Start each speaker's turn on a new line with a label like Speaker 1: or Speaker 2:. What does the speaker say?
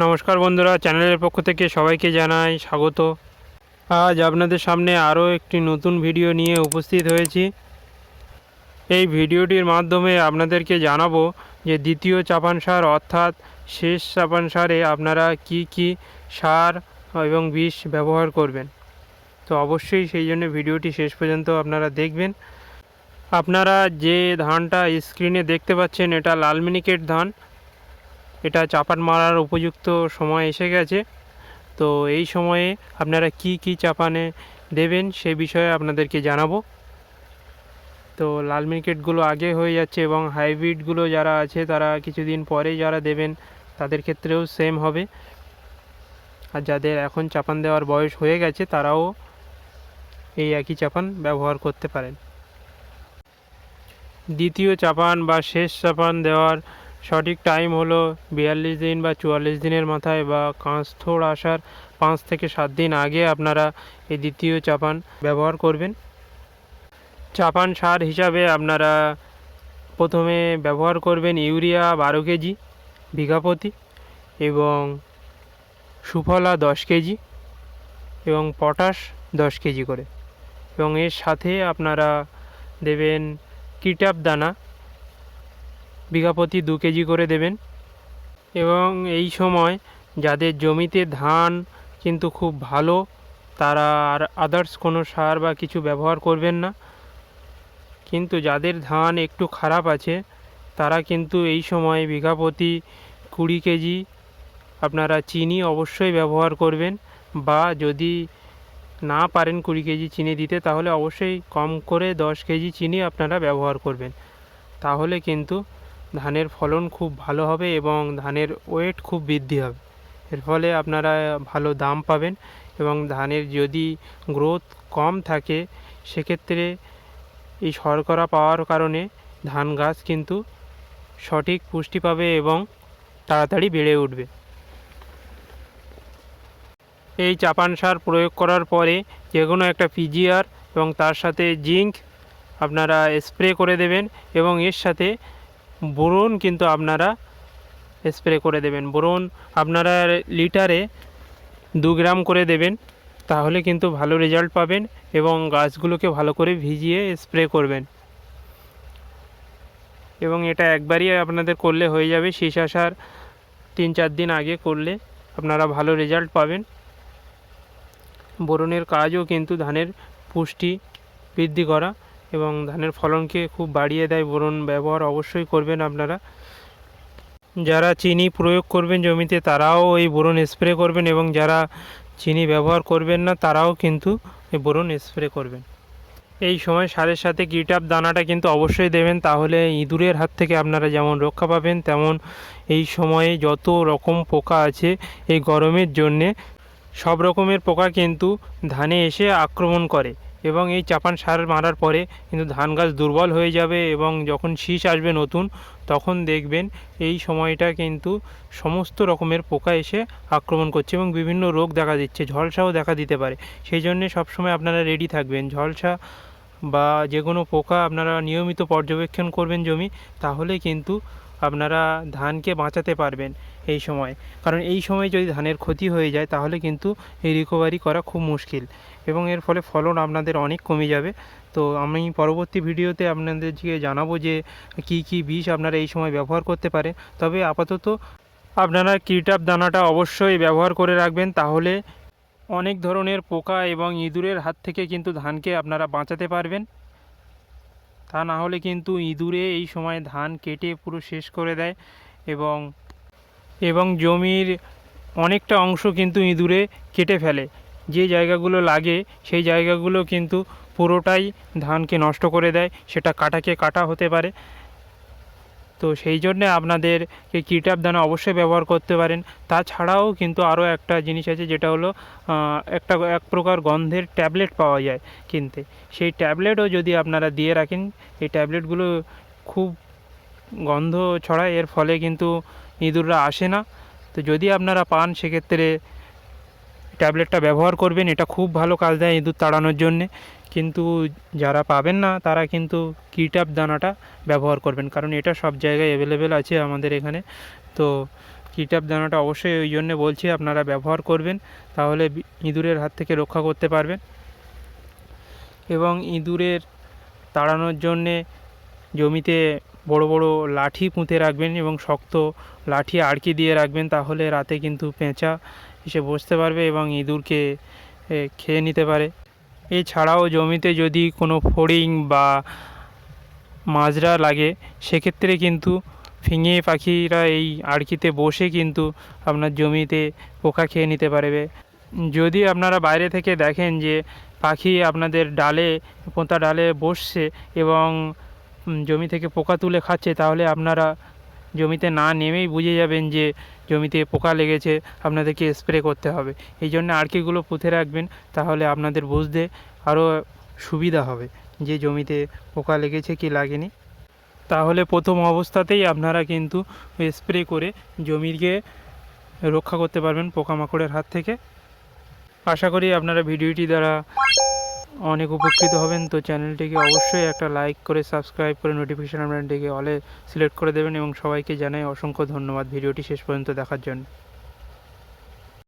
Speaker 1: নমস্কার বন্ধুরা, চ্যানেলের পক্ষ থেকে সবাইকে জানাই স্বাগত। আজ আপনাদের সামনে আরও একটি নতুন ভিডিও নিয়ে উপস্থিত হয়েছি। এই ভিডিওটির মাধ্যমে আপনাদেরকে জানাব যে দ্বিতীয় চাপান সার অর্থাৎ শেষ চাপান সারে আপনারা কি কি সার এবং বিষ ব্যবহার করবেন। তো অবশ্যই সেই জন্য ভিডিওটি শেষ পর্যন্ত আপনারা দেখবেন। আপনারা যে ধানটা স্ক্রিনে দেখতে পাচ্ছেন, এটা লালমিনিকেট ধান। এটা চাপান মারার উপযুক্ত সময় এসে গেছে। তো এই সময়ে আপনারা কি কি চাপানে দেবেন সে বিষয়ে আপনাদেরকে জানাব। তো লাল মিনিকেটগুলো আগে হয়ে যাচ্ছে এবং হাইব্রিডগুলো যারা আছে তারা কিছুদিন পরে যারা দেবেন তাদের ক্ষেত্রেও সেম হবে। আর যাদের এখন চাপান দেওয়ার বয়স হয়ে গেছে তারাও এই একই চাপান ব্যবহার করতে পারেন। দ্বিতীয় চাপান বা শেষ চাপান দেওয়ার সঠিক টাইম হলো বিয়াল্লিশ দিন বা চুয়াল্লিশ দিনের মাথায় বা কাঁচথোড় আসার পাঁচ থেকে সাত দিন আগে আপনারা এই দ্বিতীয় চাপান ব্যবহার করবেন। চাপান সার হিসাবে আপনারা প্রথমে ব্যবহার করবেন ইউরিয়া বারো কেজি বিঘাপতি এবং সুফলা দশ কেজি এবং পটাশ দশ কেজি করে। এবং এর সাথে আপনারা দেবেন কিটাপ দানা বিঘাপতি দু কেজি করে দেবেন। এবং এই সময় যাদের জমিতে ধান কিন্তু খুব ভালো, তারা আর আদার্স কোনো সার বা কিছু ব্যবহার করবেন না। কিন্তু যাদের ধান একটু খারাপ আছে, তারা কিন্তু এই সময় বিঘাপতি কুড়ি কেজি আপনারা চিনি অবশ্যই ব্যবহার করবেন বা যদি না পারেন কুড়ি কেজি চিনি দিতে, তাহলে অবশ্যই কম করে দশ কেজি চিনি আপনারা ব্যবহার করবেন। তাহলে কিন্তু ধানের ফলন খুব ভালো হবে এবং ধানের ওয়েট খুব বৃদ্ধি হবে। এর ফলে আপনারা ভালো দাম পাবেন এবং ধানের যদি গ্রোথ কম থাকে, সেক্ষেত্রে এই শর্করা পাওয়ার কারণে ধান গাছ কিন্তু সঠিক পুষ্টি পাবে এবং তাড়াতাড়ি বেড়ে উঠবে। এই চাপান সার প্রয়োগ করার পরে যে কোনো একটা পিজিআর এবং তার সাথে জিঙ্ক আপনারা স্প্রে করে দেবেন এবং এর সাথে বোরন কিন্তু আপনারা স্প্রে করে দেবেন। বোরন আপনারা লিটারে দু গ্রাম করে দেবেন, তাহলে কিন্তু ভালো রেজাল্ট পাবেন এবং গাছগুলোকে ভালো করে ভিজিয়ে স্প্রে করবেন। এবং এটা একবারই আপনাদের করলে হয়ে যাবে, শীষ আসার তিন চার দিন আগে করলে আপনারা ভালো রেজাল্ট পাবেন। বোরনের কাজও কিন্তু ধানের পুষ্টি বৃদ্ধি করা এবং ধানের ফলনকে খুব বাড়িয়ে দেয় বোরন ব্যবহার অবশ্যই করবেন আপনারা। যারা চিনি প্রয়োগ করবেন জমিতে, তারাও এই বোরন স্প্রে করবেন এবং যারা চিনি ব্যবহার করবেন না, তারাও কিন্তু এই বোরন স্প্রে করবেন। এই সময় সারের সাথে কিটাপ দানাটা কিন্তু অবশ্যই দেবেন, তাহলে ইঁদুরের হাত থেকে আপনারা যেমন রক্ষা পাবেন, তেমন এই সময়ে যত রকম পোকা আছে এই গরমের জন্যে সব রকমের পোকা কিন্তু ধানে এসে আক্রমণ করে। এবং এই চাপান সার মারার পরে কিন্তু ধান গাছ দুর্বল হয়ে যাবে এবং যখন শীষ আসবে নতুন, তখন দেখবেন এই সময়টা কিন্তু সমস্ত রকমের পোকা এসে আক্রমণ করছে এবং বিভিন্ন রোগ দেখা দিচ্ছে, ঝলসাও দেখা দিতে পারে। সেই জন্যে সবসময় আপনারা রেডি থাকবেন। ঝলসা বা যে কোনো পোকা আপনারা নিয়মিত পর্যবেক্ষণ করবেন জমি, তাহলে কিন্তু আপনারা ধানকে বাঁচাতে পারবেন। এই সময়। কারণ এই সময় যদি ধানের ক্ষতি হয়ে যায়, তাহলে কিন্তু এই রিকভারি করা খুব মুশকিল। এবং এর ফলে ফলন আপনাদের অনেক কমে যাবে। তো আমি পরবর্তী ভিডিওতে আপনাদেরকে জানাব যে কি কি বিষ আপনারা এই সময় ব্যবহার করতে পারে তবে আপাতত আপনারা কিটাপ দানাটা অবশ্যই ব্যবহার করে রাখবেন। তাহলে অনেক ধরনের পোকা এবং ইঁদুরের হাত থেকে কিন্তু ধানকে আপনারা বাঁচাতে পারবেন। তা না হলে কিন্তু ইঁদুরে এই সময় ধান কেটে পুরো শেষ করে দেয় এবং এবং জমির অনেকটা অংশ কিন্তু ইঁদুরে কেটে ফেলে। যে জায়গাগুলো লাগে, সেই জায়গাগুলো কিন্তু পুরোটাই ধানকে নষ্ট করে দেয়। সেটা কাটাকে কাটা হতে পারে। তো সেই জন্যে আপনাদেরকে কিটাপ দানা অবশ্যই ব্যবহার করতে পারেন। তাছাড়াও কিন্তু আরও একটা জিনিস আছে, যেটা হলো একটা এক প্রকার গন্ধের ট্যাবলেট পাওয়া যায় কিনতে। সেই ট্যাবলেটও যদি আপনারা দিয়ে রাখেন, এই ট্যাবলেটগুলো খুব গন্ধ ছড়ায়, এর ফলে কিন্তু ইঁদুররা আসে না। তো যদি আপনারা পান, সেক্ষেত্রে ট্যাবলেটটা ব্যবহার করবেন। এটা খুব ভালো কাজ দেয় ইঁদুর তাড়ানোর জন্যে। কিন্তু যারা পাবেন না, তারা কিন্তু কিটাপ দানাটা ব্যবহার করবেন। কারণ এটা সব জায়গায় অ্যাভেলেবেল আছে আমাদের এখানে। তো কিটাপ দানাটা অবশ্যই ওই জন্যে বলছি, আপনারা ব্যবহার করবেন। তাহলে ইঁদুরের হাত থেকে রক্ষা করতে পারবেন। এবং ইঁদুরের তাড়ানোর জন্যে জমিতে বড় বড় লাঠি পুঁতে রাখবেন এবং শক্ত লাঠি আড়কি দিয়ে রাখবেন, তাহলে রাতে কিন্তু পেঁচা এসে বসতে পারবে এবং ইঁদুরকে খেয়ে নিতে পারে। এছাড়াও জমিতে যদি কোনো ফড়িং বা মাজরা লাগে, সেক্ষেত্রে কিন্তু ফিঙে পাখিরা এই আড়কিতে বসে কিন্তু আপনার জমিতে পোকা খেয়ে নিতে পারবে। যদি আপনারা বাইরে থেকে দেখেন যে পাখি আপনাদের ডালে, পোঁতা ডালে বসছে এবং জমি থেকে পোকা তুলে খাচ্ছে, তাহলে আপনারা জমিতে না নেমেই বুঝে যাবেন যে জমিতে পোকা লেগেছে, আপনাদেরকে স্প্রে করতে হবে। এই জন্য আড়কিগুলো পুঁতে রাখবেন, তাহলে আপনাদের বুঝতে আরও সুবিধা হবে যে জমিতে পোকা লেগেছে কি লাগেনি। তাহলে প্রথম অবস্থাতেই আপনারা কিন্তু স্প্রে করে জমিকে রক্ষা করতে পারবেন পোকামাকড়ের হাত থেকে। আশা করি আপনারা ভিডিওটি দ্বারা অনেক উপকৃত হবেন, তো চ্যানেলটিকে অবশ্যই একটা লাইক করে, সাবস্ক্রাইব করে নোটিফিকেশান আপনারটিকে অলে সিলেক্ট করে দেবেন এবং সবাইকে জানাই অসংখ্য ধন্যবাদ। ভিডিওটি শেষ পর্যন্ত দেখার জন্য।